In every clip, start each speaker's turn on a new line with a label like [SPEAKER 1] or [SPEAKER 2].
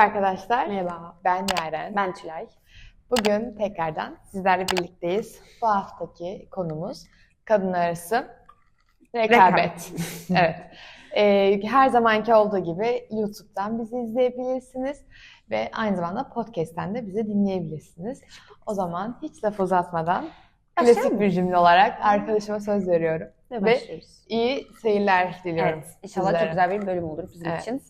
[SPEAKER 1] Merhaba arkadaşlar.
[SPEAKER 2] Merhaba.
[SPEAKER 1] Ben Yaren.
[SPEAKER 2] Ben Tülay.
[SPEAKER 1] Bugün tekrardan sizlerle birlikteyiz. Bu haftaki konumuz kadın arası rekabet. evet. Ee, her zamanki olduğu gibi YouTube'dan bizi izleyebilirsiniz ve aynı zamanda podcast'ten de bizi dinleyebilirsiniz. O zaman hiç laf uzatmadan klasik bir cümle olarak arkadaşıma söz veriyorum.
[SPEAKER 2] Ve
[SPEAKER 1] Ve. İyi seyirler diliyorum.
[SPEAKER 2] Evet. İnşallah
[SPEAKER 1] sizlere.
[SPEAKER 2] çok güzel bir bölüm olur bizim
[SPEAKER 1] Evet.
[SPEAKER 2] için.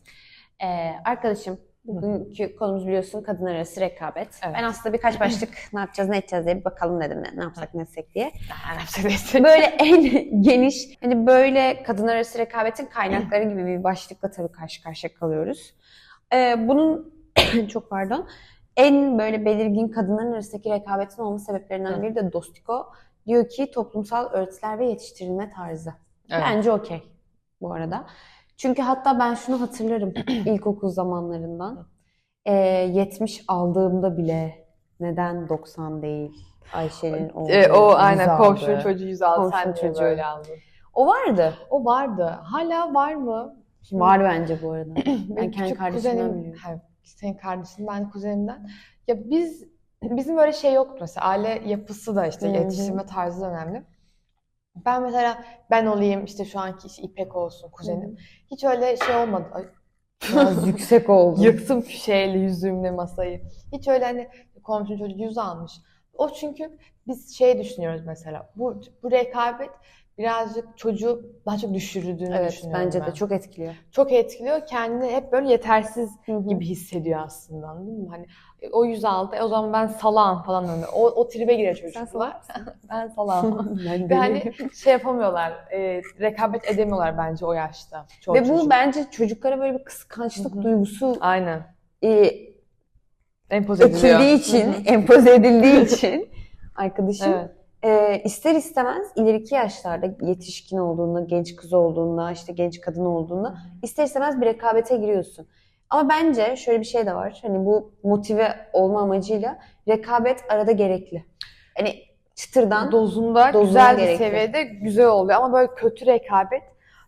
[SPEAKER 2] Ee, arkadaşım, bugünkü konumuz biliyorsun kadın arası rekabet.
[SPEAKER 1] Evet.
[SPEAKER 2] Ben aslında birkaç başlık ne yapacağız, ne edeceğiz diye bir bakalım dedim. Ne, ne yapsak, ne etsek diye.
[SPEAKER 1] Ha, ne yapacağız?
[SPEAKER 2] Böyle en geniş, hani böyle kadın arası rekabetin kaynakları gibi bir başlıkla tabii karşı karşıya kalıyoruz. Ee, bunun, çok pardon, en böyle belirgin kadınların arasındaki rekabetin olma sebeplerinden biri de Dostiko. Diyor ki toplumsal öğretiler ve yetiştirilme tarzı.
[SPEAKER 1] Evet.
[SPEAKER 2] Bence okey bu arada. Çünkü hatta ben şunu hatırlarım ilkokul zamanlarından. Ee, 70 aldığımda bile neden 90 değil Ayşe'nin olduğu
[SPEAKER 1] Ee, o
[SPEAKER 2] 100
[SPEAKER 1] aynen komşunun çocuğu yüz aldı. Sen
[SPEAKER 2] Komşunun
[SPEAKER 1] de
[SPEAKER 2] çocuğu.
[SPEAKER 1] böyle aldın.
[SPEAKER 2] O vardı.
[SPEAKER 1] O vardı. Hala var mı? Şimdi
[SPEAKER 2] Var bence bu arada. ben kendi
[SPEAKER 1] küçük
[SPEAKER 2] kardeşimden biliyorum.
[SPEAKER 1] Ha, senin kardeşin, ben kuzenimden. Ya biz, bizim böyle şey yoktu mesela. Aile yapısı da işte yetiştirme tarzı da önemli. Ben mesela ben olayım işte şu anki işte İpek olsun kuzenim. Hiç öyle şey olmadı. Ay,
[SPEAKER 2] Biraz yüksek oldu.
[SPEAKER 1] Yıktım şeyle yüzümle masayı. Hiç öyle hani komşunun çocuğu yüz almış. O çünkü biz şey düşünüyoruz mesela. Bu, bu rekabet birazcık çocuğu daha çok düşürdüğünü
[SPEAKER 2] Evet
[SPEAKER 1] düşünüyorum
[SPEAKER 2] bence
[SPEAKER 1] ben.
[SPEAKER 2] de çok etkiliyor.
[SPEAKER 1] Çok etkiliyor. Kendini hep böyle yetersiz gibi hissediyor aslında anladın mı? Hani e, o yüz aldı. E, o zaman ben salağım falan öyle. O, o tribe giriyor çocuklar. ben salağım.
[SPEAKER 2] ben
[SPEAKER 1] Ve hani şey yapamıyorlar. e, rekabet edemiyorlar bence o yaşta. Çoğu
[SPEAKER 2] Ve bu
[SPEAKER 1] çocuk.
[SPEAKER 2] bence çocuklara böyle bir kıskançlık
[SPEAKER 1] Hı hı.
[SPEAKER 2] duygusu
[SPEAKER 1] Aynen.
[SPEAKER 2] e,
[SPEAKER 1] Empoze ediliyor.
[SPEAKER 2] için, empoze edildiği için arkadaşım
[SPEAKER 1] Evet.
[SPEAKER 2] E, ister istemez ileriki yaşlarda yetişkin olduğunda, genç kız olduğunda, işte genç kadın olduğunda ister istemez bir rekabete giriyorsun. Ama bence şöyle bir şey de var. Hani bu motive olma amacıyla rekabet arada gerekli. Hani çıtırdan
[SPEAKER 1] dozunda,
[SPEAKER 2] dozuna
[SPEAKER 1] güzel bir
[SPEAKER 2] gerekli.
[SPEAKER 1] seviyede güzel oluyor ama böyle kötü rekabet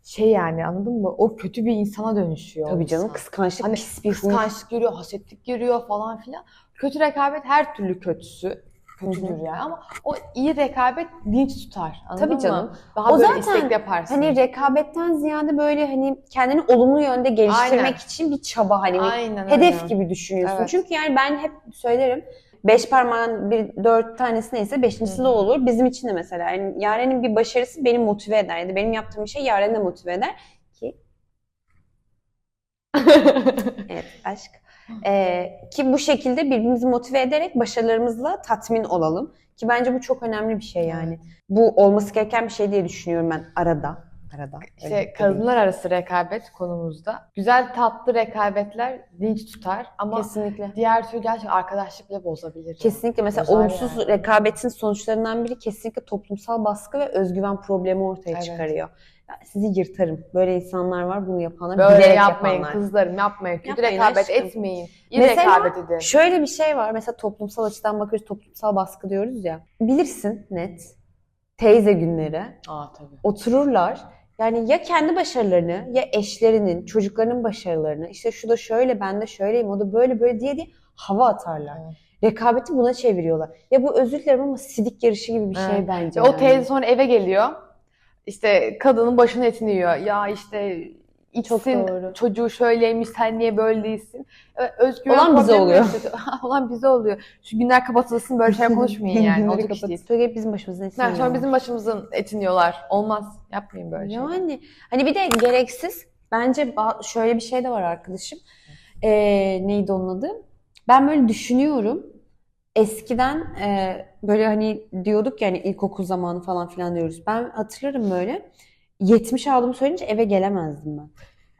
[SPEAKER 1] şey yani anladın mı? O kötü bir insana dönüşüyor.
[SPEAKER 2] tabii canım
[SPEAKER 1] insan.
[SPEAKER 2] kıskançlık
[SPEAKER 1] Hani
[SPEAKER 2] pis bir
[SPEAKER 1] kıskançlık giriyor, hasetlik giriyor falan filan. Kötü rekabet her türlü kötüsü. Kötüdür yani ama o iyi rekabet dinç tutar. Anladın
[SPEAKER 2] Tabii
[SPEAKER 1] mı?
[SPEAKER 2] canım.
[SPEAKER 1] Daha
[SPEAKER 2] O
[SPEAKER 1] böyle
[SPEAKER 2] zaten
[SPEAKER 1] yaparsın.
[SPEAKER 2] Hani rekabetten ziyade böyle hani kendini olumlu yönde geliştirmek
[SPEAKER 1] Aynen.
[SPEAKER 2] için bir çaba hani bir
[SPEAKER 1] Aynen
[SPEAKER 2] hedef
[SPEAKER 1] öyle.
[SPEAKER 2] gibi düşünüyorsun.
[SPEAKER 1] Evet.
[SPEAKER 2] Çünkü yani ben hep söylerim. Beş parmağın bir dört tanesi neyse beşincisi de olur. Bizim için de mesela. Yani Yaren'in bir başarısı beni motive eder. Ya da benim yaptığım bir şey Yaren'i de motive eder. Ki evet aşk. Ee, ki bu şekilde birbirimizi motive ederek başarılarımızla tatmin olalım. Ki bence bu çok önemli bir şey yani. Bu olması gereken bir şey diye düşünüyorum ben arada. Arada.
[SPEAKER 1] İşte
[SPEAKER 2] değil.
[SPEAKER 1] kadınlar arası rekabet konumuzda. Güzel tatlı rekabetler dinç tutar ama
[SPEAKER 2] Kesinlikle.
[SPEAKER 1] diğer türlü gerçekten arkadaşlık bile bozabilir.
[SPEAKER 2] Kesinlikle mesela
[SPEAKER 1] Bozar
[SPEAKER 2] olumsuz
[SPEAKER 1] yani.
[SPEAKER 2] rekabetin sonuçlarından biri kesinlikle toplumsal baskı ve özgüven problemi ortaya
[SPEAKER 1] Evet.
[SPEAKER 2] çıkarıyor. Sizi yırtarım. Böyle insanlar var bunu yapanlar
[SPEAKER 1] Böyle
[SPEAKER 2] bilerek
[SPEAKER 1] yapmayın
[SPEAKER 2] yapanlar.
[SPEAKER 1] kızlarım yapmayın. Kötü
[SPEAKER 2] Yapmayın
[SPEAKER 1] rekabet
[SPEAKER 2] aşkım.
[SPEAKER 1] etmeyin. İyi
[SPEAKER 2] Mesela
[SPEAKER 1] rekabet edin.
[SPEAKER 2] Şöyle bir şey var. Mesela toplumsal açıdan bakıyoruz. Toplumsal baskı diyoruz ya. Bilirsin net. Teyze günleri.
[SPEAKER 1] Aa tabii.
[SPEAKER 2] Otururlar. Yani ya kendi başarılarını ya eşlerinin, çocuklarının başarılarını işte şu da şöyle ben de şöyleyim o da böyle böyle diye diye hava atarlar.
[SPEAKER 1] Evet.
[SPEAKER 2] Rekabeti buna çeviriyorlar. Ya bu özür dilerim ama sidik yarışı gibi bir şey
[SPEAKER 1] Evet.
[SPEAKER 2] bence.
[SPEAKER 1] O
[SPEAKER 2] yani.
[SPEAKER 1] teyze sonra eve geliyor. İşte kadının başının etini yiyor. Ya işte içsin
[SPEAKER 2] doğru.
[SPEAKER 1] çocuğu şöyleymiş sen niye böyle değilsin. Özgüven
[SPEAKER 2] Olan bize oluyor.
[SPEAKER 1] Olan bize oluyor. Şu günler kapatılsın böyle şey konuşmayın yani. Olacak iş değil.
[SPEAKER 2] Sonra bizim başımızın etini
[SPEAKER 1] Yani sonra bizim başımızın etini yiyorlar. Olmaz. Yapmayın böyle şey.
[SPEAKER 2] Yani hani bir de gereksiz bence şöyle bir şey de var arkadaşım. Ee, neydi onun adı? Ben böyle düşünüyorum. Eskiden e, böyle hani diyorduk yani ilkokul zamanı falan filan diyoruz. Ben hatırlarım böyle 70 aldığımı söyleyince eve gelemezdim ben.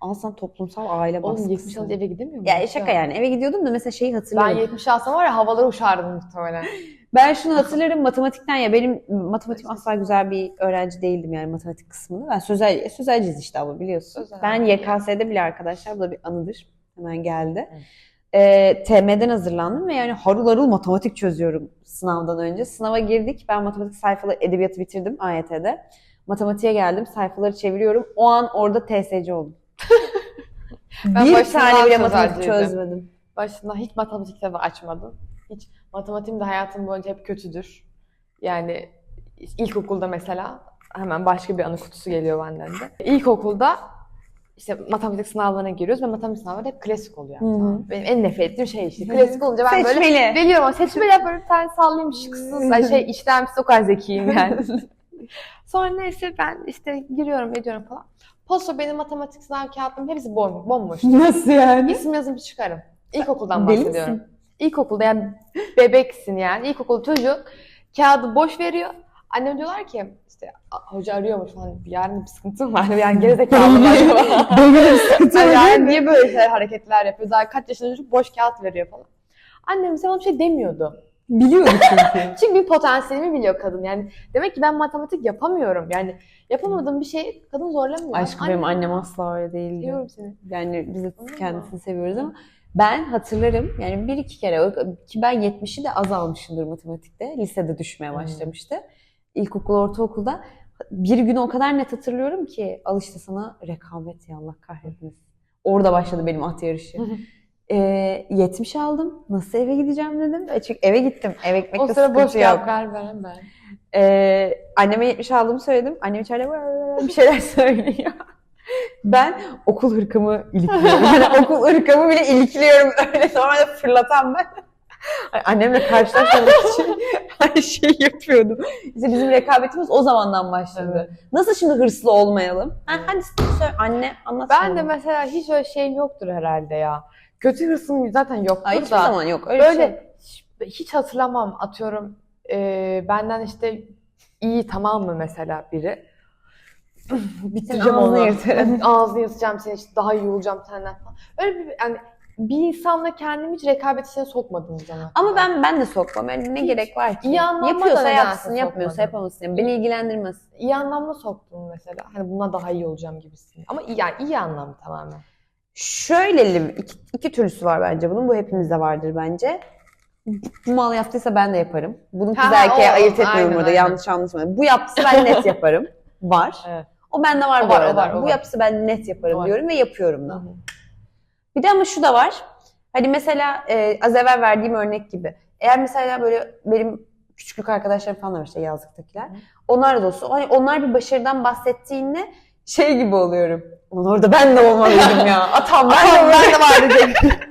[SPEAKER 2] Al sen toplumsal aile
[SPEAKER 1] Oğlum
[SPEAKER 2] baskısı.
[SPEAKER 1] 70 alınca eve gidemiyor mu?
[SPEAKER 2] Ya şaka yani eve gidiyordum da mesela şeyi
[SPEAKER 1] Ben
[SPEAKER 2] hatırlıyorum.
[SPEAKER 1] 70 alsam var ya havalara uçardım muhtemelen.
[SPEAKER 2] Ben şunu hatırlarım matematikten ya benim matematiğim asla güzel bir öğrenci değildim yani matematik kısmını. Ben sözel sözelciz işte ama biliyorsun.
[SPEAKER 1] Sözel.
[SPEAKER 2] Ben YKS'de bile arkadaşlar bu da bir anıdır. Hemen geldi.
[SPEAKER 1] Evet.
[SPEAKER 2] Ee, TM'den hazırlandım ve yani harıl harıl matematik çözüyorum sınavdan önce. Sınava girdik. Ben matematik sayfaları edebiyatı bitirdim AYT'de. Matematiğe geldim. Sayfaları çeviriyorum. O an orada TSC oldum.
[SPEAKER 1] Ben
[SPEAKER 2] bir
[SPEAKER 1] başından
[SPEAKER 2] tane bile matematik çözmedim.
[SPEAKER 1] başında hiç matematik kitabı açmadım. Hiç matematiğim de hayatım boyunca hep kötüdür. Yani ilkokulda mesela hemen başka bir anı kutusu geliyor benden de. İlkokulda işte matematik sınavlarına giriyoruz ve matematik sınavları hep klasik oluyor.
[SPEAKER 2] Hı.
[SPEAKER 1] Tamam. Böyle Benim en nefret ettiğim şey işte. Klasik olunca ben böyle
[SPEAKER 2] Seçmeli.
[SPEAKER 1] Biliyorum ama seçmeli böyle bir tane sallayayım şıksız. Ay şey işlemsiz o kadar zekiyim yani. Sonra neyse ben işte giriyorum ediyorum falan. Posta benim matematik sınav kağıtlarım hepsi bom, bomboş.
[SPEAKER 2] Nasıl yani?
[SPEAKER 1] İsim yazıp çıkarım. İlkokuldan
[SPEAKER 2] Deli
[SPEAKER 1] bahsediyorum.
[SPEAKER 2] misin?
[SPEAKER 1] İlkokulda yani bebeksin yani. İlkokul çocuk kağıdı boş veriyor. Annem diyorlar ki işte "A- hoca arıyormuş falan yarın bir sıkıntım var. Yani gerizekalı mı acaba?
[SPEAKER 2] Böyle bir sıkıntı var.
[SPEAKER 1] yani niye böyle şeyler, hareketler yapıyor? Daha kaç yaşında çocuk boş kağıt veriyor falan. Annem bana bir şey demiyordu.
[SPEAKER 2] Biliyordu çünkü.
[SPEAKER 1] Çünkü bir potansiyelimi biliyor kadın. Yani demek ki ben matematik yapamıyorum. Yani yapamadığım bir şey kadın zorlamıyor.
[SPEAKER 2] Aşkım benim annem asla öyle değildi.
[SPEAKER 1] Seviyorum seni.
[SPEAKER 2] Yani biz de kendisini seviyoruz ama ben hatırlarım yani bir iki kere ki ben 70'i de az almışımdır matematikte. Lisede düşmeye başlamıştı. İlkokul, ortaokulda bir gün o kadar net hatırlıyorum ki al işte sana rekabet ya Allah kahretmesin. Orada başladı benim at yarışı. Ee, 70 aldım. Nasıl eve gideceğim dedim. E çünkü eve gittim. Eve gitmekte
[SPEAKER 1] O sıra boş
[SPEAKER 2] yok.
[SPEAKER 1] ben ben.
[SPEAKER 2] Ee, anneme 70 aldığımı söyledim. Annem içeride bir şeyler söylüyor. Ben okul hırkamı ilikliyorum. Yani okul hırkamı bile ilikliyorum. Öyle da fırlatan ben. Annemle karşılaşmamak için her şeyi yapıyordum. İşte bizim rekabetimiz o zamandan başladı. Nasıl şimdi hırslı olmayalım? Ha,
[SPEAKER 1] Evet.
[SPEAKER 2] hadi sen söyle. Anne anlat.
[SPEAKER 1] Ben
[SPEAKER 2] sonra.
[SPEAKER 1] de mesela hiç öyle şeyim yoktur herhalde ya. Kötü hırsım zaten yoktur
[SPEAKER 2] Ay, hiçbir
[SPEAKER 1] da.
[SPEAKER 2] zaman yok. Öyle şey.
[SPEAKER 1] Böyle hiç, hiç hatırlamam atıyorum e, benden işte iyi tamam mı mesela biri. Bitireceğim
[SPEAKER 2] ağzını
[SPEAKER 1] onu.
[SPEAKER 2] yırtarım.
[SPEAKER 1] Ağzını yırtacağım seni işte daha iyi olacağım senden falan. Öyle bir yani bir insanla kendimi hiç rekabet içine sokmadığım zaman.
[SPEAKER 2] Ama ben ben de sokmam. Yani ne
[SPEAKER 1] Hiç.
[SPEAKER 2] gerek var ki?
[SPEAKER 1] İyi
[SPEAKER 2] Yapıyorsa yapsın, yapmıyorsa
[SPEAKER 1] sokmadım.
[SPEAKER 2] yapamasın. Yani beni ilgilendirmez.
[SPEAKER 1] iyi anlamda soktum mesela. Hani buna daha iyi olacağım gibisin. Ama iyi, yani iyi anlamda tamamen.
[SPEAKER 2] Şöyle iki, iki türlüsü var bence bunun. Bu hepimizde vardır bence. Bu mal yaptıysa ben de yaparım. Bunu kız erkeğe ayırt etmiyorum burada. Yanlış anlaşılma. Bu yaptıysa ben net yaparım. Var.
[SPEAKER 1] Evet.
[SPEAKER 2] O bende var
[SPEAKER 1] O
[SPEAKER 2] bu
[SPEAKER 1] var, o
[SPEAKER 2] arada.
[SPEAKER 1] var, o
[SPEAKER 2] bu
[SPEAKER 1] var.
[SPEAKER 2] yaptıysa ben net yaparım
[SPEAKER 1] O var.
[SPEAKER 2] diyorum ve yapıyorum da.
[SPEAKER 1] Hı hı.
[SPEAKER 2] Bir de ama şu da var. Hani mesela e, az evvel verdiğim örnek gibi. Eğer mesela böyle benim küçüklük arkadaşlarım falan var işte yazlıktakiler.
[SPEAKER 1] Hı.
[SPEAKER 2] Onlar da olsun. Hani onlar bir başarıdan bahsettiğinde şey gibi oluyorum. Ulan orada ben de olmalıydım ya. Atam ben de, ben de var diyecek.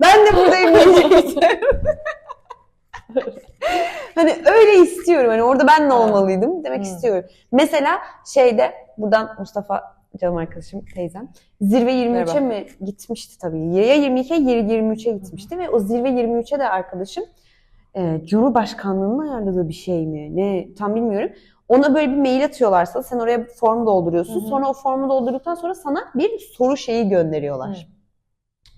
[SPEAKER 2] ben de buradayım diyecektim. hani öyle istiyorum. Hani orada ben de olmalıydım demek
[SPEAKER 1] Hı.
[SPEAKER 2] istiyorum. Mesela şeyde buradan Mustafa canım arkadaşım teyzem zirve 23'e
[SPEAKER 1] Merhaba.
[SPEAKER 2] mi gitmişti tabii. Ya 22'ye ya 23'e gitmişti ve o zirve 23'e de arkadaşım e, Cumhurbaşkanlığının ayarladığı bir şey mi? Ne tam bilmiyorum. Ona böyle bir mail atıyorlarsa sen oraya bir form dolduruyorsun.
[SPEAKER 1] Hı hı.
[SPEAKER 2] Sonra o formu doldurduktan sonra sana bir soru şeyi gönderiyorlar.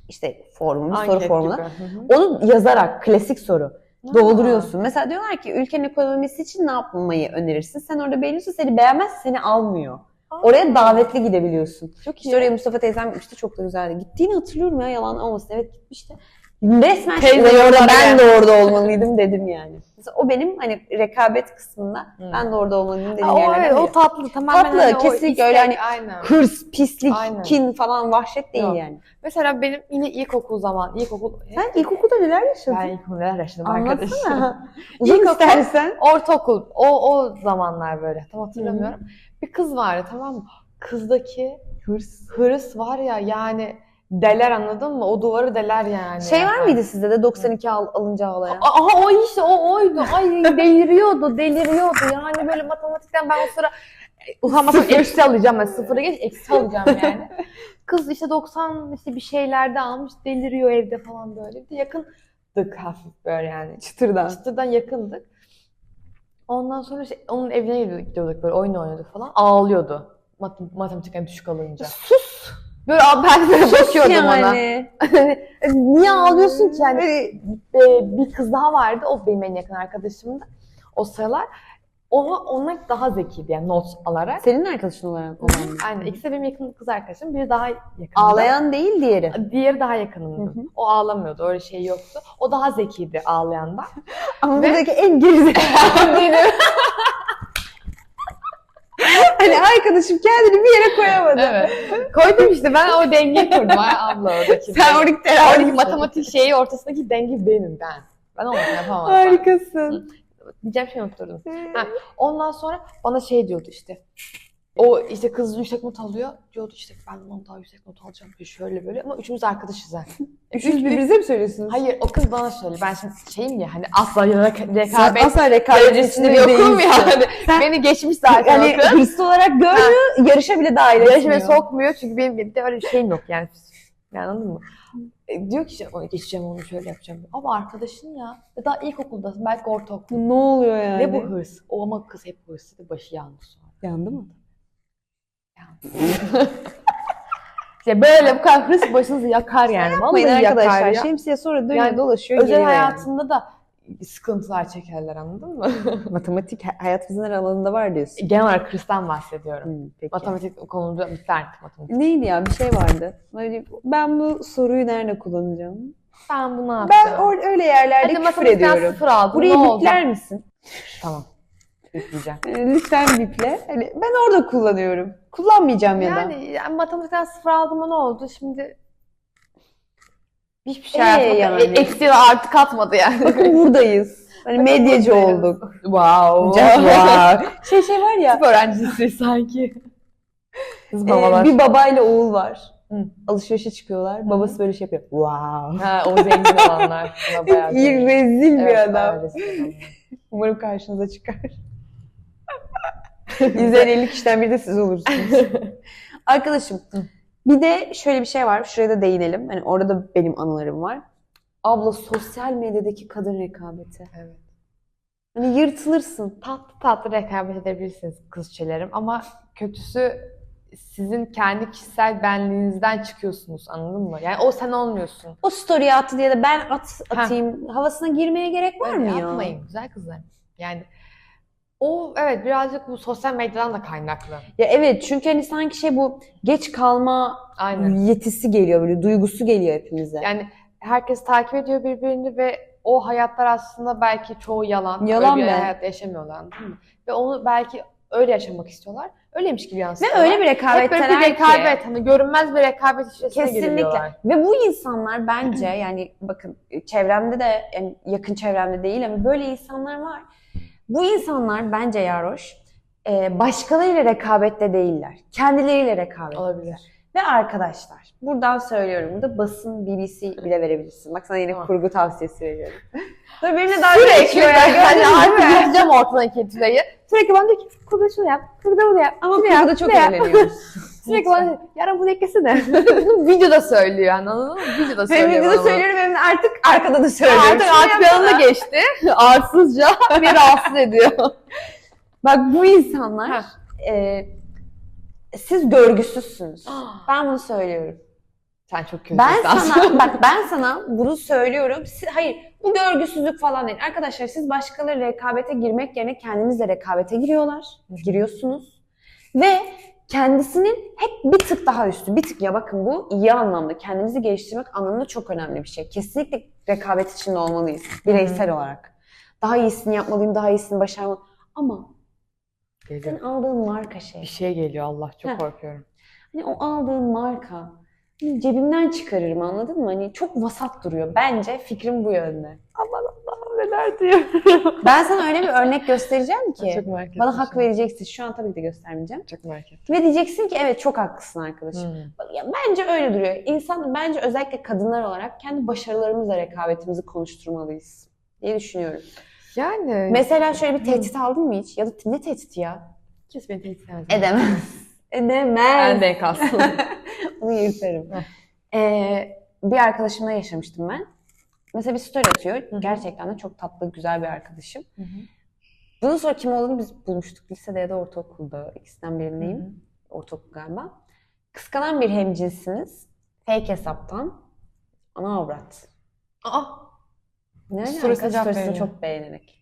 [SPEAKER 2] İşte formu, soru
[SPEAKER 1] Anket
[SPEAKER 2] formuna.
[SPEAKER 1] gibi. Hı hı.
[SPEAKER 2] Onu yazarak klasik soru dolduruyorsun. Mesela diyorlar ki ülkenin ekonomisi için ne yapmayı önerirsin? Sen orada beğeniyorsun seni beğenmez seni almıyor.
[SPEAKER 1] Aa.
[SPEAKER 2] Oraya davetli gidebiliyorsun.
[SPEAKER 1] Çok
[SPEAKER 2] İşte oraya Mustafa teyzem gitmişti çok da güzeldi. Gittiğini hatırlıyorum ya yalan olmasın. Evet gitmişti. Resmen
[SPEAKER 1] Teyze
[SPEAKER 2] şey, orada ben de orada olmalıydım dedim yani. Mesela o benim hani rekabet kısmında
[SPEAKER 1] Hı.
[SPEAKER 2] ben de orada olmalıyım dediğim
[SPEAKER 1] Aa, o, evet,
[SPEAKER 2] biri.
[SPEAKER 1] o tatlı tamamen
[SPEAKER 2] Tatlı,
[SPEAKER 1] hani
[SPEAKER 2] kesinlikle
[SPEAKER 1] istek,
[SPEAKER 2] öyle hani
[SPEAKER 1] aynen.
[SPEAKER 2] Hırs, pislik,
[SPEAKER 1] Aynen.
[SPEAKER 2] kin falan vahşet değil
[SPEAKER 1] Yok.
[SPEAKER 2] yani.
[SPEAKER 1] Mesela benim yine ilkokul zaman, ilkokul...
[SPEAKER 2] Sen ilkokulda neler yaşadın?
[SPEAKER 1] Ben ilkokul neler yaşadım arkadaşım.
[SPEAKER 2] Anlatsana. Uzun
[SPEAKER 1] İlkokul-
[SPEAKER 2] istersen.
[SPEAKER 1] Ortaokul, o, o zamanlar böyle tam hatırlamıyorum. Bir kız vardı tamam mı? Kızdaki
[SPEAKER 2] Hırs.
[SPEAKER 1] hırs var ya yani deler anladın mı? O duvarı deler yani.
[SPEAKER 2] Şey var mıydı sizde de 92 al, alınca ağlayan?
[SPEAKER 1] Aha o işte o oydu. Ay deliriyordu, deliriyordu. Yani böyle matematikten ben o sıra utanmasam eksi alacağım. Yani sıfıra geç eksi alacağım yani. Kız işte 90 işte bir şeylerde almış deliriyor evde falan böyle. Bir de yakındık hafif böyle yani.
[SPEAKER 2] Çıtırdan.
[SPEAKER 1] Çıtırdan yakındık. Ondan sonra işte onun evine gidiyorduk, böyle oyun oynuyorduk falan. Ağlıyordu. Mat- matematikten düşük alınca.
[SPEAKER 2] Sus.
[SPEAKER 1] Böyle ben böyle bakıyordum ona.
[SPEAKER 2] yani.
[SPEAKER 1] Niye ağlıyorsun ki yani? Ee, bir kız daha vardı. O benim en yakın arkadaşımdı. O sıralar. O, ona daha zekiydi yani not alarak.
[SPEAKER 2] Senin arkadaşın olarak olan?
[SPEAKER 1] Aynen. İkisi de benim yakın kız arkadaşım. Biri daha yakındı.
[SPEAKER 2] Ağlayan değil diğeri.
[SPEAKER 1] Diğeri daha yakınımdı.
[SPEAKER 2] Hı hı.
[SPEAKER 1] O ağlamıyordu. Öyle şey yoktu. O daha zekiydi ağlayanda.
[SPEAKER 2] Ama
[SPEAKER 1] Ve-
[SPEAKER 2] buradaki en gerizekalı benim. Hani arkadaşım kendini bir yere koyamadı.
[SPEAKER 1] Evet. Koydum işte ben o dengeyi kurdum Ay abla oradaki.
[SPEAKER 2] Sen oradaki
[SPEAKER 1] oradaki
[SPEAKER 2] terazi
[SPEAKER 1] matematik şeyi ortasındaki denge benim ben. Ben olmadan yapamam.
[SPEAKER 2] Harikasın.
[SPEAKER 1] Diyeceğim şey unutturdum. Ha, Ondan sonra bana şey diyordu işte. O işte kız yüksek not alıyor. Diyordu işte ben ondan daha yüksek not alacağım. Şöyle böyle ama üçümüz arkadaşız zaten.
[SPEAKER 2] Üçünüz birbirinize mi söylüyorsunuz?
[SPEAKER 1] Hayır o kız bana söylüyor. Ben şimdi şeyim ya hani asla rek-
[SPEAKER 2] Sen
[SPEAKER 1] rekabet
[SPEAKER 2] asla rekabet
[SPEAKER 1] derecesinde
[SPEAKER 2] içinde
[SPEAKER 1] bir yani.
[SPEAKER 2] Sen-
[SPEAKER 1] Beni geçmiş zaten
[SPEAKER 2] Yani
[SPEAKER 1] o kız.
[SPEAKER 2] hırslı olarak görmüyor, yarışa bile dahil
[SPEAKER 1] Yarışmaya
[SPEAKER 2] etmiyor.
[SPEAKER 1] sokmuyor çünkü benim bir de öyle bir şeyim yok yani. Yani anladın mı? E, diyor ki işte "Onu geçeceğim onu şöyle yapacağım. Ama arkadaşın ya. Daha ilkokuldasın belki ortaokul.
[SPEAKER 2] Ne oluyor yani?
[SPEAKER 1] Ne bu hırs? O ama kız hep hırslıydı başı yandı sonra.
[SPEAKER 2] Yandı mı?
[SPEAKER 1] İşte böyle bu kadar hırs başınızı yakar yani.
[SPEAKER 2] Yapmayın
[SPEAKER 1] Vallahi yakar
[SPEAKER 2] arkadaşlar.
[SPEAKER 1] ya.
[SPEAKER 2] Şemsiye sonra dönüyor
[SPEAKER 1] Yani
[SPEAKER 2] dolaşıyor.
[SPEAKER 1] Özel
[SPEAKER 2] yani.
[SPEAKER 1] hayatında da sıkıntılar çekerler anladın mı?
[SPEAKER 2] Matematik ha- hayatımızın her alanında var diyorsun.
[SPEAKER 1] Genel olarak hırstan bahsediyorum.
[SPEAKER 2] Hmm, peki.
[SPEAKER 1] Matematik konuda bitti artık matematik.
[SPEAKER 2] Neydi ya bir şey vardı. Böyle ben bu soruyu nerede kullanacağım?
[SPEAKER 1] Ben bunu
[SPEAKER 2] Ben
[SPEAKER 1] yapacağım.
[SPEAKER 2] or- öyle yerlerde
[SPEAKER 1] Hadi
[SPEAKER 2] küfür
[SPEAKER 1] matematikten
[SPEAKER 2] ediyorum.
[SPEAKER 1] sıfır aldım.
[SPEAKER 2] Burayı
[SPEAKER 1] ne oldu?
[SPEAKER 2] bipler misin?
[SPEAKER 1] Tamam. Bipleyeceğim.
[SPEAKER 2] Ee, Lütfen biple. Hani ben orada kullanıyorum. Kullanmayacağım ya da.
[SPEAKER 1] Yani, yani matematikten sıfır aldım ne oldu? Şimdi hiçbir şey
[SPEAKER 2] Ee, yani.
[SPEAKER 1] E, Eksi ve artı katmadı yani.
[SPEAKER 2] Bakın buradayız. Hani medyacı
[SPEAKER 1] buradayız.
[SPEAKER 2] olduk.
[SPEAKER 1] wow.
[SPEAKER 2] Wow. Şey şey var ya.
[SPEAKER 1] Tıp öğrencisi sanki. Kız
[SPEAKER 2] e,
[SPEAKER 1] babalar.
[SPEAKER 2] bir babayla oğul var.
[SPEAKER 1] Hı.
[SPEAKER 2] Alışverişe çıkıyorlar. Babası böyle şey yapıyor. Wow.
[SPEAKER 1] Ha, o zengin olanlar. Buna bayağı
[SPEAKER 2] İyi rezil bir adam. Umarım karşınıza çıkar. İzleyen 50 kişiden biri de siz olursunuz. Arkadaşım bir de şöyle bir şey var. Şuraya da değinelim. Hani orada da benim anılarım var. Abla sosyal medyadaki kadın rekabeti.
[SPEAKER 1] Evet.
[SPEAKER 2] Hani yırtılırsın.
[SPEAKER 1] Tatlı tatlı rekabet edebilirsiniz kızçelerim ama kötüsü sizin kendi kişisel benliğinizden çıkıyorsunuz anladın mı? Yani o sen olmuyorsun.
[SPEAKER 2] O story attı diye de ben at, atayım havasına girmeye gerek var mı ya?
[SPEAKER 1] Yapmayın güzel kızlar. Yani o evet birazcık bu sosyal medyadan da kaynaklı.
[SPEAKER 2] Ya evet çünkü hani sanki şey bu geç kalma
[SPEAKER 1] Aynen.
[SPEAKER 2] yetisi geliyor böyle duygusu geliyor hepimize.
[SPEAKER 1] Yani herkes takip ediyor birbirini ve o hayatlar aslında belki çoğu yalan.
[SPEAKER 2] Yalan
[SPEAKER 1] öyle bir hayat yaşamıyorlar anladın mı? Ve onu belki öyle yaşamak istiyorlar. Öyleymiş gibi
[SPEAKER 2] Ve
[SPEAKER 1] yansıtıyorlar.
[SPEAKER 2] öyle bir
[SPEAKER 1] Hep böyle bir rekabet,
[SPEAKER 2] ki.
[SPEAKER 1] hani görünmez bir rekabet içerisine
[SPEAKER 2] Kesinlikle. Ve bu insanlar bence yani bakın çevremde de yani yakın çevremde değil ama böyle insanlar var. Bu insanlar bence Yaroş e, başkalarıyla rekabette değiller. Kendileriyle rekabet.
[SPEAKER 1] Olabilir.
[SPEAKER 2] Ve arkadaşlar buradan söylüyorum. Burada basın BBC bile verebilirsin. Bak sana yine
[SPEAKER 1] Tamam.
[SPEAKER 2] kurgu tavsiyesi veriyorum. Tabii benimle dalga
[SPEAKER 1] Sürekli
[SPEAKER 2] ya. değil
[SPEAKER 1] artık
[SPEAKER 2] mi?
[SPEAKER 1] yapacağım ortadan ketüreyi. Sürekli bana diyor ki kurda şunu yap, kurda bunu yap.
[SPEAKER 2] Ama kurguda çok
[SPEAKER 1] şunu yap."
[SPEAKER 2] eğleniyoruz.
[SPEAKER 1] Sürekli bana yarın bunu eklesene. Videoda söylüyor yani anladın mı? Videoda
[SPEAKER 2] Hem
[SPEAKER 1] söylüyor
[SPEAKER 2] videoda
[SPEAKER 1] bana bunu.
[SPEAKER 2] söylüyorum hem artık arkada da söylüyorum.
[SPEAKER 1] Artık artık yanına geçti. Arsızca beni rahatsız ediyor.
[SPEAKER 2] Bak bu insanlar e, siz görgüsüzsünüz. Ben bunu söylüyorum.
[SPEAKER 1] Sen çok kötü
[SPEAKER 2] Ben sana bak ben sana bunu söylüyorum. Siz- hayır bu görgüsüzlük falan değil. Arkadaşlar siz başkaları rekabete girmek yerine kendinizle rekabete giriyorlar. Giriyorsunuz. Ve kendisinin hep bir tık daha üstü. Bir tık ya bakın bu iyi anlamda. Kendimizi geliştirmek anlamında çok önemli bir şey. Kesinlikle rekabet içinde olmalıyız. Bireysel olarak. Daha iyisini yapmalıyım, daha iyisini başarmalıyım. Ama senin
[SPEAKER 1] Geliyor.
[SPEAKER 2] aldığın marka şey.
[SPEAKER 1] Bir şey geliyor Allah çok
[SPEAKER 2] Heh.
[SPEAKER 1] korkuyorum.
[SPEAKER 2] Hani o aldığın marka hani cebimden çıkarırım anladın mı? Hani çok vasat duruyor. Bence fikrim bu yönde.
[SPEAKER 1] Aman Allah'ım neler diyor.
[SPEAKER 2] Ben sana öyle bir örnek göstereceğim ki
[SPEAKER 1] çok merak
[SPEAKER 2] bana hak vereceksin. Şu an tabii ki de göstermeyeceğim.
[SPEAKER 1] Çok merak ettim.
[SPEAKER 2] Ve diyeceksin ki evet çok haklısın arkadaşım.
[SPEAKER 1] Hmm.
[SPEAKER 2] Ya bence öyle duruyor. İnsan bence özellikle kadınlar olarak kendi başarılarımızla rekabetimizi konuşturmalıyız diye düşünüyorum.
[SPEAKER 1] Yani
[SPEAKER 2] Mesela şöyle bir tehdit aldın mı hiç? Ya da ne tehdit ya?
[SPEAKER 1] kes beni tehdit edemez.
[SPEAKER 2] Edemez. Edemez.
[SPEAKER 1] Ben de enkazım.
[SPEAKER 2] Onu yırtarım. Ee, bir arkadaşımla yaşamıştım ben. Mesela bir story atıyor.
[SPEAKER 1] hı.
[SPEAKER 2] Gerçekten de çok tatlı, güzel bir arkadaşım. Bunun sonra kim olduğunu biz bulmuştuk. Lisede ya da ortaokulda. ikisinden birindeyim. Ortaokul galiba. Kıskanan bir hemcinsiniz. Fake hesaptan. Ana avrat.
[SPEAKER 1] Aa,
[SPEAKER 2] Ne alaka? Storiesini çok beğenerek.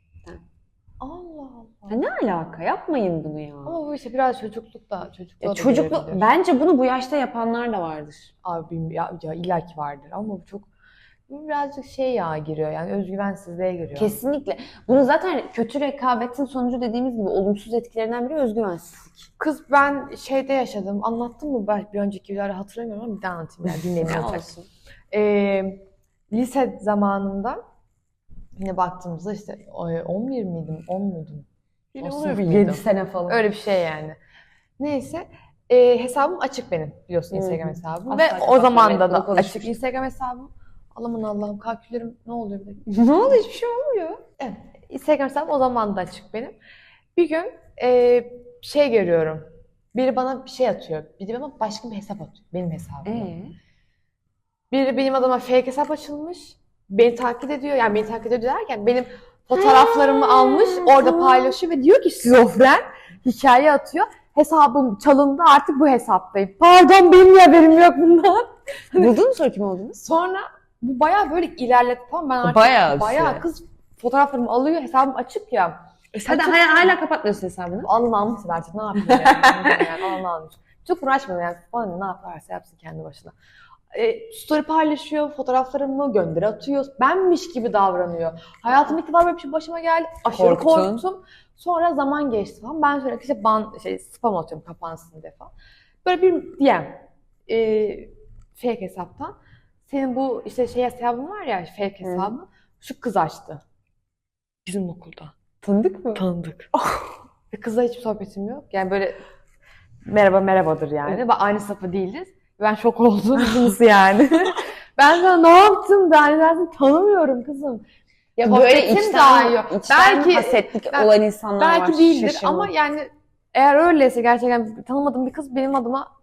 [SPEAKER 1] Allah Allah.
[SPEAKER 2] Ya ne alaka? Yapmayın bunu ya.
[SPEAKER 1] Ama bu işte biraz çocukluk da çocukluk.
[SPEAKER 2] Ya çocuklu, bence bunu bu yaşta yapanlar da vardır.
[SPEAKER 1] Abi bilmiyorum, ya, ya illa ki vardır ama bu çok birazcık şey ya giriyor yani özgüvensizliğe giriyor.
[SPEAKER 2] Kesinlikle. Bunu zaten kötü rekabetin sonucu dediğimiz gibi olumsuz etkilerinden biri özgüvensizlik.
[SPEAKER 1] Kız ben şeyde yaşadım. Anlattım mı ben bir önceki videoda hatırlamıyorum ama bir daha anlatayım yani
[SPEAKER 2] olsun.
[SPEAKER 1] Ee, lise zamanında yine baktığımızda işte e, 11 miydim, 10 muydum? O
[SPEAKER 2] yedi
[SPEAKER 1] mıydı?
[SPEAKER 2] sene falan.
[SPEAKER 1] Öyle bir şey yani. Neyse. e, hesabım açık benim biliyorsun
[SPEAKER 2] Hı hı.
[SPEAKER 1] Instagram hesabım.
[SPEAKER 2] Asla
[SPEAKER 1] Ve o
[SPEAKER 2] kapatmıyorum,
[SPEAKER 1] zaman da açık Instagram hesabım. Allah'ım Allah'ım kalküllerim ne oluyor bir dakika.
[SPEAKER 2] ne oldu hiçbir şey olmuyor.
[SPEAKER 1] Evet. Instagram hesabım o zaman da açık benim. Bir gün e, şey görüyorum. Biri bana bir şey atıyor. Biri bana başka bir hesap atıyor. Benim hesabıma.
[SPEAKER 2] Ee?
[SPEAKER 1] Biri benim adıma fake hesap açılmış. Beni takip ediyor. Yani beni takip ediyor derken benim fotoğraflarımı
[SPEAKER 2] Ha,
[SPEAKER 1] almış. Orada
[SPEAKER 2] tamam.
[SPEAKER 1] paylaşıyor ve diyor ki şizofren hikaye atıyor. Hesabım çalındı artık bu hesaptayım. Pardon benim haberim yok bundan.
[SPEAKER 2] Buldun mu sonra kim olduğunu?
[SPEAKER 1] Sonra bu bayağı böyle ilerletti falan. Ben artık
[SPEAKER 2] Bayağı
[SPEAKER 1] bayağı kız fotoğraflarımı alıyor. Hesabım açık ya.
[SPEAKER 2] Hadi
[SPEAKER 1] Açık-
[SPEAKER 2] hala, hala kapatmıyorsun hesabını.
[SPEAKER 1] Alın almışsın artık ne yapayım yani. yani alın almış. Çok uğraşmadım yani. Bana ne yaparsa yapsın kendi başına. E, story paylaşıyor, fotoğraflarımı gönderi atıyor. Benmiş gibi davranıyor. Hayatımda ilk defa böyle bir şey başıma geldi. Aşırı
[SPEAKER 2] Korktun.
[SPEAKER 1] korktum. Sonra zaman geçti falan. Ben sürekli işte ban, şey, spam atıyorum kapansın diye falan. Böyle bir DM. E, fake hesaptan. Senin bu işte şey hesabın var ya fake
[SPEAKER 2] Hı.
[SPEAKER 1] hesabı. Şu kız açtı. Bizim okulda.
[SPEAKER 2] Tanıdık mı?
[SPEAKER 1] Tanıdık. Ve kızla hiçbir sohbetim yok. Yani böyle merhaba merhabadır yani. Ve aynı sınıfta değiliz. Ben şok oldum. Nasıl yani? ben de ne yaptım? Ben zaten tanımıyorum kızım.
[SPEAKER 2] Ya
[SPEAKER 1] Böyle içten-
[SPEAKER 2] içten,
[SPEAKER 1] içten
[SPEAKER 2] belki hasetlik
[SPEAKER 1] ben-
[SPEAKER 2] olan insanlar var.
[SPEAKER 1] Belki değildir
[SPEAKER 2] şaşırma.
[SPEAKER 1] ama yani eğer öyleyse gerçekten tanımadığım bir kız benim adıma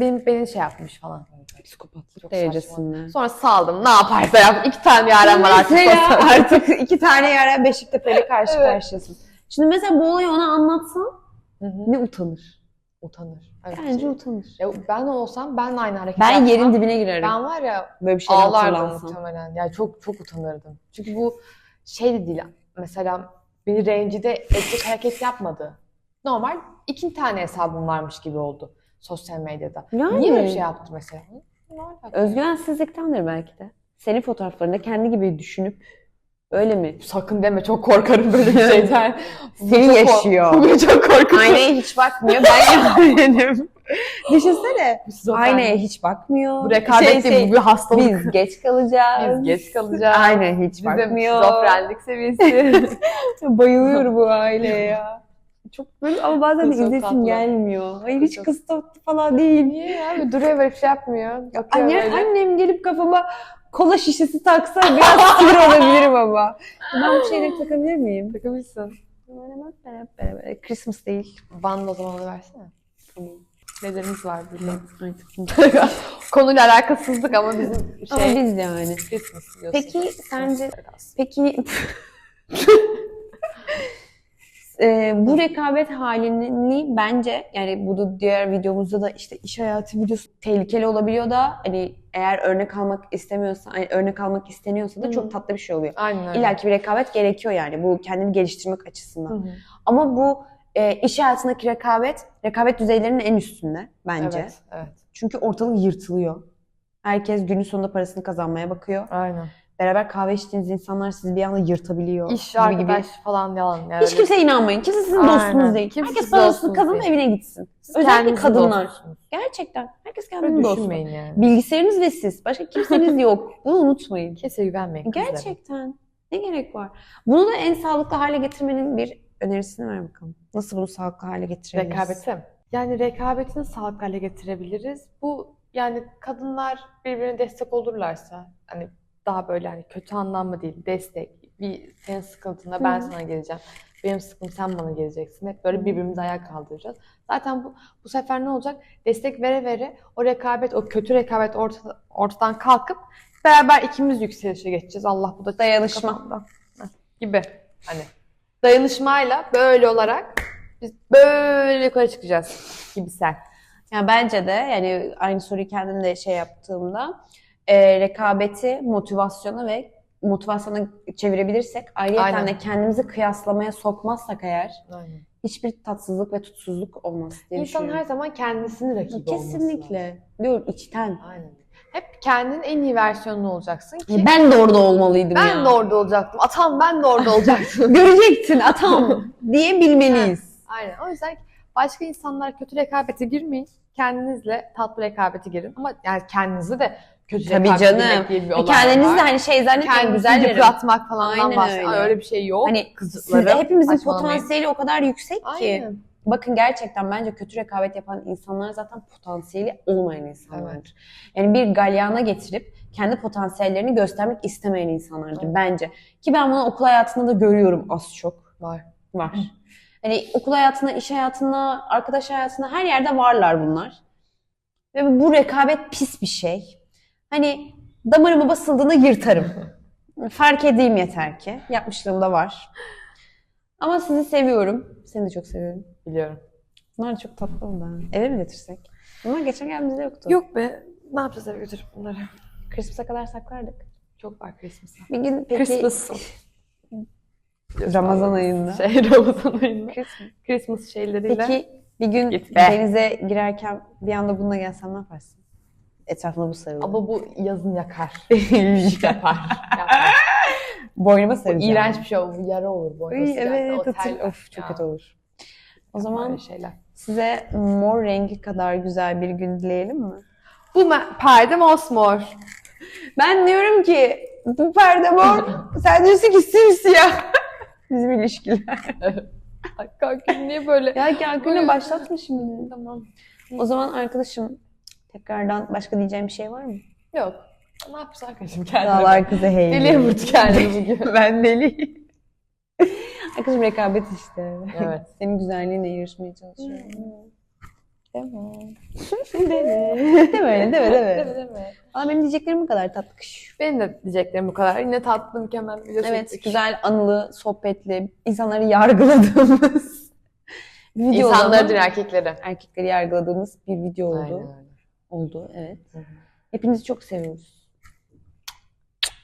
[SPEAKER 1] benim beni şey yapmış falan.
[SPEAKER 2] psikopatlık
[SPEAKER 1] Çok
[SPEAKER 2] derecesinde.
[SPEAKER 1] Sonra saldım. Ne yaparsa yap. İki tane yaren var artık. Sosyal-
[SPEAKER 2] artık iki tane yere Beşiktepe'yle karşı
[SPEAKER 1] Evet.
[SPEAKER 2] karşıyasın. Şimdi mesela bu olayı ona anlatsan ne utanır?
[SPEAKER 1] Utanır. Evet.
[SPEAKER 2] Bence utanır.
[SPEAKER 1] Ya ben olsam ben de aynı hareket
[SPEAKER 2] Ben
[SPEAKER 1] yapsam,
[SPEAKER 2] yerin dibine girerim.
[SPEAKER 1] Ben var ya
[SPEAKER 2] Böyle bir şeyden
[SPEAKER 1] Ağlardım muhtemelen. Yani çok çok utanırdım. Çünkü bu şey de değil. Mesela beni rencide edecek hareket yapmadı. Normal iki tane hesabım varmış gibi oldu sosyal medyada.
[SPEAKER 2] Yani.
[SPEAKER 1] Niye böyle bir şey yaptı mesela?
[SPEAKER 2] Özgüvensizliktendir belki de. Senin fotoğraflarında kendi gibi düşünüp öyle mi?
[SPEAKER 1] Sakın deme çok korkarım böyle bir şeyden.
[SPEAKER 2] Seni
[SPEAKER 1] çok
[SPEAKER 2] yaşıyor.
[SPEAKER 1] Bu çok korkutucu.
[SPEAKER 2] Aynaya hiç bakmıyor. Ben yerim. Düşünsene. Aynaya hiç bakmıyor.
[SPEAKER 1] Bu rekabet
[SPEAKER 2] Şey, şey,
[SPEAKER 1] bu bir hastalık.
[SPEAKER 2] Biz geç kalacağız.
[SPEAKER 1] Biz geç kalacağız.
[SPEAKER 2] Aynaya hiç
[SPEAKER 1] Bizim
[SPEAKER 2] bakmıyor.
[SPEAKER 1] şizofrenlik seviyesi.
[SPEAKER 2] Bayılıyorum bu aileye ya. Çok böyle ama bazen de
[SPEAKER 1] Kız çok
[SPEAKER 2] izlesin
[SPEAKER 1] tatlı.
[SPEAKER 2] gelmiyor. Hayır hiç
[SPEAKER 1] çok-
[SPEAKER 2] kız tatlı falan değil.
[SPEAKER 1] Niye ya? Bir Duruyor böyle bir şey yapmıyor. Bakıyor
[SPEAKER 2] Anne,
[SPEAKER 1] böyle.
[SPEAKER 2] annem gelip kafama kola şişesi taksa biraz sinir olabilirim ama. Ben bu şeyleri takabilir miyim?
[SPEAKER 1] Takabilirsin.
[SPEAKER 2] Christmas değil.
[SPEAKER 1] Bana da o zaman onu versene. Nelerimiz var burada. Konuyla alakasızlık ama bizim
[SPEAKER 2] Ama
[SPEAKER 1] şey
[SPEAKER 2] biz de yani.
[SPEAKER 1] Christmas biliyorsun.
[SPEAKER 2] Peki sence peki e, bu rekabet halini bence yani bu diğer videomuzda da işte iş hayatı videosu tehlikeli olabiliyor da hani eğer örnek almak istemiyorsa hani örnek almak isteniyorsa da
[SPEAKER 1] Hı.
[SPEAKER 2] çok tatlı bir şey oluyor.
[SPEAKER 1] Aynen.
[SPEAKER 2] İlla ki bir rekabet gerekiyor yani bu kendini geliştirmek açısından.
[SPEAKER 1] Hı hı.
[SPEAKER 2] Ama bu e, iş hayatındaki rekabet, rekabet düzeylerinin en üstünde bence.
[SPEAKER 1] Evet, evet.
[SPEAKER 2] Çünkü ortalık yırtılıyor. Herkes günün sonunda parasını kazanmaya bakıyor.
[SPEAKER 1] Aynen.
[SPEAKER 2] Beraber kahve içtiğiniz insanlar sizi bir anda yırtabiliyor.
[SPEAKER 1] İş,
[SPEAKER 2] gibi
[SPEAKER 1] arkadaş falan yalan yani.
[SPEAKER 2] Hiç kimseye inanmayın. Kimse sizin
[SPEAKER 1] Aynen.
[SPEAKER 2] dostunuz değil.
[SPEAKER 1] Kimse
[SPEAKER 2] Herkes parasını
[SPEAKER 1] değil.
[SPEAKER 2] evine gitsin.
[SPEAKER 1] Siz
[SPEAKER 2] Özellikle kadınlar.
[SPEAKER 1] dostsunuz.
[SPEAKER 2] Gerçekten. Herkes kendini dostu.
[SPEAKER 1] düşünmeyin yani.
[SPEAKER 2] Bilgisayarınız ve siz. Başka kimseniz yok. Bunu unutmayın.
[SPEAKER 1] Kimseye güvenmeyin.
[SPEAKER 2] Gerçekten. Ne gerek var? Bunu da en sağlıklı hale getirmenin bir önerisini ver bakalım. Nasıl bunu sağlıklı hale getirebiliriz?
[SPEAKER 1] Rekabeti mi? Yani rekabetini sağlıklı hale getirebiliriz. Bu yani kadınlar birbirine destek olurlarsa hani daha böyle hani kötü anlamda değil destek. Bir senin sıkıntında ben
[SPEAKER 2] Hı.
[SPEAKER 1] sana geleceğim. Benim sıkıntım sen bana geleceksin. Hep böyle birbirimize ayağa kaldıracağız. Zaten bu bu sefer ne olacak? Destek vere vere o rekabet, o kötü rekabet orta, ortadan kalkıp beraber ikimiz yükselişe geçeceğiz. Allah bu da
[SPEAKER 2] Dayanışma.
[SPEAKER 1] gibi. Hani dayanışmayla böyle olarak biz böyle yukarı çıkacağız gibi sen.
[SPEAKER 2] Ya bence de yani aynı soruyu kendim de şey yaptığımda e, rekabeti motivasyona ve motivasyona çevirebilirsek ayrıca de kendimizi kıyaslamaya sokmazsak eğer
[SPEAKER 1] Aynen.
[SPEAKER 2] hiçbir tatsızlık ve tutsuzluk olmaz diye
[SPEAKER 1] İnsan her
[SPEAKER 2] düşünüyorum.
[SPEAKER 1] zaman kendisini rakibi olması lazım.
[SPEAKER 2] Kesinlikle. Diyorum içten.
[SPEAKER 1] Aynen. Hep kendinin en iyi versiyonunu olacaksın ki.
[SPEAKER 2] Ben de orada olmalıydım
[SPEAKER 1] Ben
[SPEAKER 2] ya.
[SPEAKER 1] de orada olacaktım. Atam ben de orada olacaktım.
[SPEAKER 2] Göreceksin atam diye bilmeliyiz.
[SPEAKER 1] Aynen. O yüzden başka insanlar kötü rekabete girmeyin. Kendinizle tatlı rekabete girin. Ama yani kendinizi de kötü
[SPEAKER 2] Tabii canım.
[SPEAKER 1] diye bir
[SPEAKER 2] E
[SPEAKER 1] olay
[SPEAKER 2] Kendinizi
[SPEAKER 1] var.
[SPEAKER 2] de hani şey zannetmeyin güzellerim.
[SPEAKER 1] yıpratmak falandan bahsediyor.
[SPEAKER 2] öyle.
[SPEAKER 1] Öyle. bir şey yok.
[SPEAKER 2] Hani. Sizde hepimizin potansiyeli o kadar yüksek ki.
[SPEAKER 1] Aynen.
[SPEAKER 2] Bakın gerçekten bence kötü rekabet yapan insanlar zaten potansiyeli olmayan insanlardır. Yani bir galyana getirip kendi potansiyellerini göstermek istemeyen insanlardır
[SPEAKER 1] Evet.
[SPEAKER 2] bence. Ki ben bunu okul hayatında da görüyorum az çok.
[SPEAKER 1] Var.
[SPEAKER 2] Var. Hani okul hayatında, iş hayatında, arkadaş hayatında her yerde varlar bunlar. Ve bu rekabet pis bir şey. Hani damarıma basıldığında yırtarım. Fark edeyim yeter ki. Yapmışlığım da var. Ama sizi seviyorum. Seni de çok seviyorum.
[SPEAKER 1] Biliyorum.
[SPEAKER 2] Bunlar da çok tatlı oldu. ha. Eve mi götürsek? Bunlar geçen geldiğimizde yoktu.
[SPEAKER 1] Yok be. Ne yapacağız eve götürüp bunları?
[SPEAKER 2] Christmas'a kadar saklardık.
[SPEAKER 1] Çok var Christmas'a.
[SPEAKER 2] Bir gün peki...
[SPEAKER 1] Christmas.
[SPEAKER 2] Ramazan ayında.
[SPEAKER 1] Şey Ramazan ayında.
[SPEAKER 2] Christmas.
[SPEAKER 1] Christmas şeyleriyle.
[SPEAKER 2] Peki bir gün
[SPEAKER 1] Git be.
[SPEAKER 2] denize girerken bir anda bununla gelsen ne yaparsın? Etrafına bu sarılır.
[SPEAKER 1] Ama bu yazın yakar.
[SPEAKER 2] Yapar.
[SPEAKER 1] Yapar. Yapar.
[SPEAKER 2] Boynuma
[SPEAKER 1] Bu
[SPEAKER 2] sarılacağım.
[SPEAKER 1] iğrenç bir şey olur. Bu yara olur. Bu
[SPEAKER 2] Ay, evet, hatır- of çok
[SPEAKER 1] Ya.
[SPEAKER 2] kötü olur. O zaman
[SPEAKER 1] şeyler.
[SPEAKER 2] size mor rengi kadar güzel bir gün dileyelim mi?
[SPEAKER 1] Bu perde mosmor.
[SPEAKER 2] Ben diyorum ki bu perde mor, sen diyorsun ki simsiyah. Bizim ilişkiler.
[SPEAKER 1] Kanka niye böyle?
[SPEAKER 2] Ya Gülgün'ü başlatma şimdi.
[SPEAKER 1] Tamam.
[SPEAKER 2] O zaman arkadaşım tekrardan başka diyeceğim bir şey var mı?
[SPEAKER 1] Yok. Ne yapacağız arkadaşım kendine?
[SPEAKER 2] Dağlar kızı hey.
[SPEAKER 1] Deliye vurdu kendini bugün.
[SPEAKER 2] ben deli. Arkadaşım rekabet işte.
[SPEAKER 1] Evet.
[SPEAKER 2] Senin güzelliğinle yarışmaya çalışıyorum. Deme.
[SPEAKER 1] Deme.
[SPEAKER 2] Deme öyle, deme
[SPEAKER 1] Deme
[SPEAKER 2] deme.
[SPEAKER 1] deme.
[SPEAKER 2] Ama benim diyeceklerim bu kadar tatlı kış.
[SPEAKER 1] Benim de diyeceklerim bu kadar. Yine tatlı mükemmel bir
[SPEAKER 2] Evet,
[SPEAKER 1] çektik.
[SPEAKER 2] güzel, anılı, sohbetli, insanları yargıladığımız bir video
[SPEAKER 1] İnsanları değil erkekleri.
[SPEAKER 2] Erkekleri yargıladığımız bir video oldu.
[SPEAKER 1] Aynen öyle.
[SPEAKER 2] Oldu, evet. Hepinizi çok seviyoruz.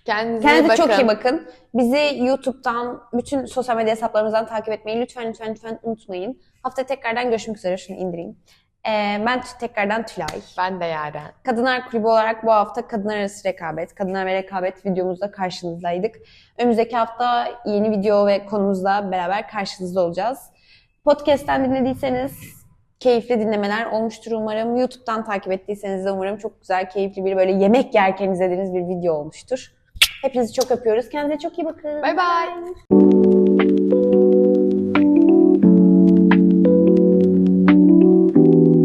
[SPEAKER 1] Kendinize,
[SPEAKER 2] Kendinize
[SPEAKER 1] bakın.
[SPEAKER 2] çok iyi bakın. Bizi YouTube'dan, bütün sosyal medya hesaplarımızdan takip etmeyi lütfen lütfen lütfen unutmayın. Haftaya tekrardan görüşmek üzere. Şunu indireyim. Ee, ben t- tekrardan Tülay.
[SPEAKER 1] Ben de Yaren.
[SPEAKER 2] Kadınlar Kulübü olarak bu hafta kadınlar arası rekabet, kadınlar ve rekabet videomuzda karşınızdaydık. Önümüzdeki hafta yeni video ve konumuzla beraber karşınızda olacağız. Podcast'ten dinlediyseniz keyifli dinlemeler olmuştur umarım. YouTube'dan takip ettiyseniz de umarım çok güzel, keyifli bir böyle yemek yerken izlediğiniz bir video olmuştur. Hepinizi çok öpüyoruz. Kendinize çok iyi bakın.
[SPEAKER 1] Bay bay.